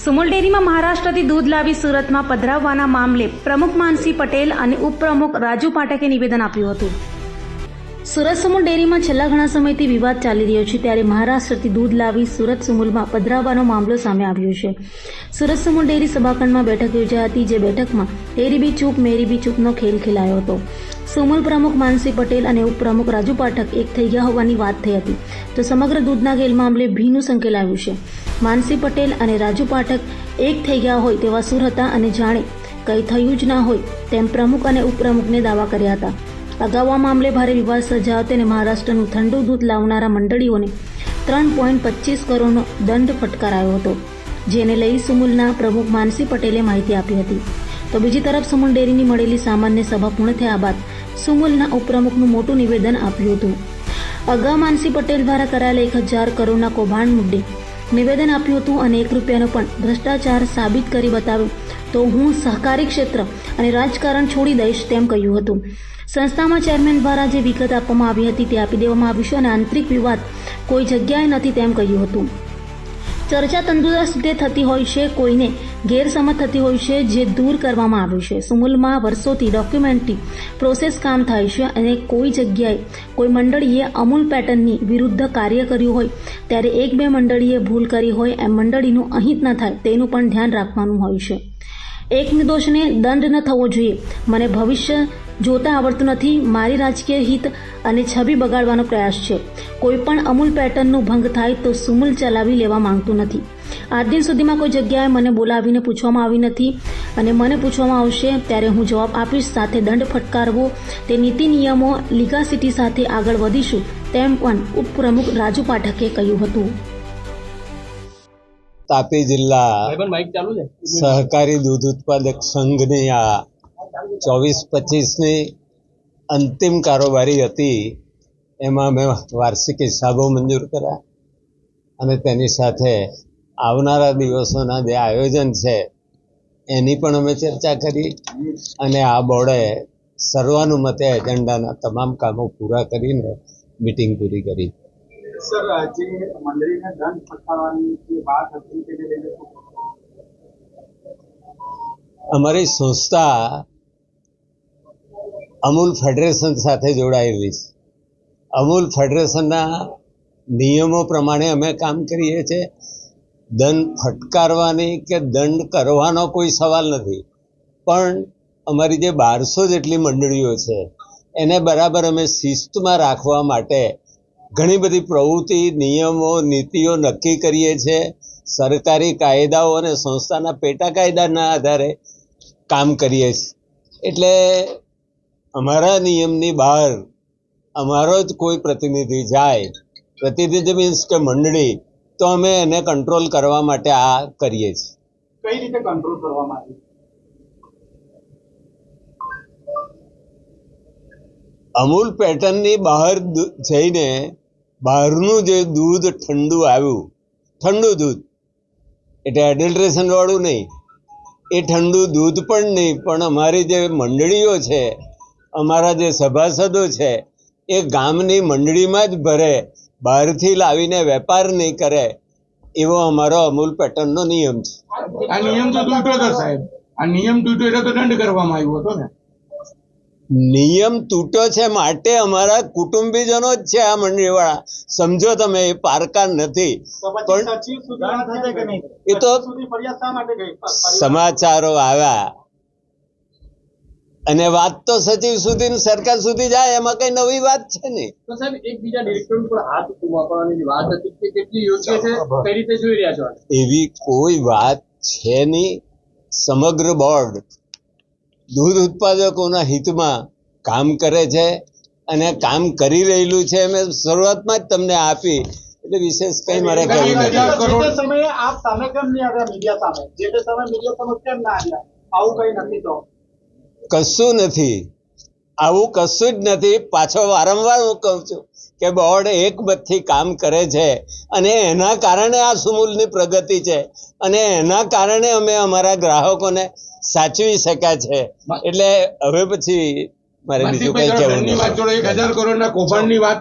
સુમુલ ડેરીમાં મહારાષ્ટ્રથી દૂધ લાવી સુરતમાં પધરાવવાના મામલે પ્રમુખ માનસી પટેલ અને ઉપપ્રમુખ રાજુ પાઠકે નિવેદન આપ્યું હતું. સુરત સુમુલ ડેરીમાં છેલ્લા ઘણા સમયથી વિવાદ ચાલી રહ્યો છે ત્યારે મહારાષ્ટ્રથી દૂધ લાવી સુરત સુમુલમાં પધરાવવાનો મામલો સામે આવ્યો છે. સુરત સુમુલ ડેરી સભાખંડમાં બેઠક યોજાઈ હતી, જે બેઠકમાં ડેરી બી ચૂપ મેરી બી ચૂપનો ખેલ ખેલાયો હતો. સુમુલ પ્રમુખ માનસી પટેલ અને ઉપપ્રમુખ રાજુ પાઠક એક થઈ ગયા હોવાની વાત થઈ હતી. તો સમગ્ર દૂધના ખેલ મામલે ભીનું સંકેલાયું છે. માનસી પટેલ અને રાજુ પાઠક એક થઈ ગયા હોય તેવા સુર હતા અને જાણે કંઈ થયું જ ના હોય તેમ પ્રમુખ અને ઉપપ્રમુખને દાવા કર્યા હતા. અગાઉ આ મામલે ભારે વિવાદ સર્જાયો તેને મહારાષ્ટ્રનું ઠંડુ દૂધ લાવનારા મંડળીઓને ત્રણ પોઈન્ટ પચીસ કરોડનો દંડ ફટકારાયો હતો, જેને લઈ સુમુલના પ્રમુખ માનસી પટેલે માહિતી આપી હતી. તો બીજી તરફ સુમુલ ડેરીની મળેલી સામાન્ય સભા પૂર્ણ થયા બાદ સુમુલના ઉપપ્રમુખનું મોટું નિવેદન આપ્યું હતું. અગાઉ માનસી પટેલ દ્વારા કરાયેલા એક હજાર કરોડના કૌભાંડ મુદ્દે નિવેદન આપ્યું હતું અને એક રૂપિયાનો પણ ભ્રષ્ટાચાર સાબિત કરી બતાવ્યું. તો હું સહકારી ક્ષેત્ર અને રાજકારણ છોડી દઈશ તેમ કહ્યું હતું. સંસ્થામાં ચેરમેન દ્વારા જે વિગત આપવામાં આવી હતી તે આપી દેવામાં આવી છે અને આંતરિક વિવાદ કોઈ જગ્યાએ નથી તેમ કહ્યું હતું. ચર્ચા તંદુરસ્ત રીતે થતી હોય છે કોઈને ગેરસમજ થતી હોય છે, જે દૂર કરવામાં આવ્યું છે. સુમુલમાં વર્ષોથી ડોક્યુમેન્ટરી પ્રોસેસ કામ થાય છે અને કોઈ જગ્યાએ કોઈ મંડળીએ અમૂલ પેટર્નની વિરુદ્ધ કાર્ય કર્યું હોય, ત્યારે એક બે મંડળીએ ભૂલ કરી હોય એમ મંડળીનું અહિત ન થાય, તેનું પણ ધ્યાન રાખવાનું હોય છે. એક નિર્દોષને દંડ ન થવો જોઈએ. મને ભવિષ્ય જોતા આવડતું નથી, મારી રાજકીય હિત અને છબી બગાડવાનો પ્રયાસ છે. કોઈ પણ અમૂલ પેટર્નનું ભંગ થાય તો સુમૂલ ચલાવી લેવા માંગતું નથી. આજ દિન સુધીમાં કોઈ જગ્યાએ મને બોલાવીને પૂછવામાં આવી નથી અને મને પૂછવામાં આવશે ત્યારે હું જવાબ આપીશ સાથે દંડ ફટકારવો તે નીતિ નિયમો લીગાસિટી સાથે આગળ વધીશું તેમ પણ ઉપપ્રમુખ રાજુ પાઠકે કહ્યું હતું. તાપી જિલ્લા સહકારી દૂધ ઉત્પાદક સંઘની આ ચોવીસ પચીસની અંતિમ કારોબારી હતી એમાં મેં વાર્ષિક હિસાબો મંજૂર કર્યા અને તેની સાથે આવનારા દિવસોના જે આયોજન છે એની પણ અમે ચર્ચા કરી અને આ બોર્ડે સર્વાનુમતે એજન્ડાના તમામ કામો પૂરા કરીને મિટિંગ પૂરી કરી. સર જે મંડળીને દંડ ફટકારવાની જે વાત હતી તેને લઈને અમારી સંસ્થા અમૂલ ફેડરેશન સાથે જોડાયેલી છે. અમૂલ ફેડરેશનના નિયમો પ્રમાણે અમે કામ કરીએ છીએ. દંડ ફટકારવાની કે દંડ કરવાનો કોઈ સવાલ નથી. પણ અમારી જે બારસો જેટલી મંડળીઓ છે, એને બરાબર અમે શિસ્તમાં રાખવા માટે ઘણી બધી પ્રવૃત્તિ, નિયમો, નીતિઓ નક્કી કરીએ છીએ. સરકારી કાયદાઓ અને સંસ્થાના પેટા કાયદાના આધારે કામ કરીએ છીએ. એટલે અમારા નિયમની બહાર અમારો જ કોઈ પ્રતિનિધિ જાય, પ્રતિનિધિ મીન્સ કે મંડળી તો અમે એને કંટ્રોલ કરવા માટે આ કરીએ છીએ. કઈ રીતે કંટ્રોલ કરવામાં આવી? અમૂલ પેટર્નની બહાર જઈને બહારનું જે દૂધ ઠંડુ આવ્યું ઠંડુ દૂધ એટલે એડલ્ટ્રેશનવાળું નહીં એ ઠંડુ દૂધ પણ નહીં પણ અમારી જે મંડળીઓ છે અમારા જે સભાસદો છે એ ગામની મંડળીમાં જ ભરે બહારથી લાવીને વેપાર નહીં કરે એવો અમારો અમૂલ પેટર્નનો નિયમ છે. આ નિયમ તો તૂટ્યો હતો સાહેબ. આ નિયમ તૂટ્યો એટલે તો દંડ કરવામાં આવ્યો હતો ને. નિયમ તૂટ્યો છે માટે અમારા કુટુંબીજનો જ છે આ મંડળીવાળા. સમજો તમે એ પારકા નથી. પણ એ તો સમાચારો આવ્યા. અને વાત તો સચિવ સુધી ને સરકાર સુધી જાય એમાં કઈ નવી વાત છે નહીં તો સાહેબ એકબીજા ડિરેક્ટર ઉપર હાથ વાપરવાની વાત હતી તે કેટલી યોગ્ય છે કઈ રીતે જોઈ રહ્યા છો એવી કોઈ વાત છે નહીં. સમગ્ર બોર્ડ દૂધ ઉત્પાદકોના હિતમાં કામ કરે છે અને કામ કરી રહેલું છે. મેં શરૂઆતમાં જ તમને આપી એટલે વિશેષ કઈ મારે કહ્યું નથી. હજાર જે કરોડ તે સમયે આપ સામે કેમ નહીં આવ્યા મીડિયા સામે? જે તે સમયે મીડિયા સામે કેમ ના આવ્યા? આવું કઈ નથી તો? કશું નથી. આવું કશું જ નથી. પાછો વારંવાર હું કહું છું કે બોર્ડ એકબત્થી કામ કરે છે અને એના કારણે આ સુમૂલની પ્રગતિ છે અને એના કારણે અમે અમારા ગ્રાહકોને સાચવી શક્યા છે. એટલે હવે પછી મારે બીજું કઈ કહેવું દંડની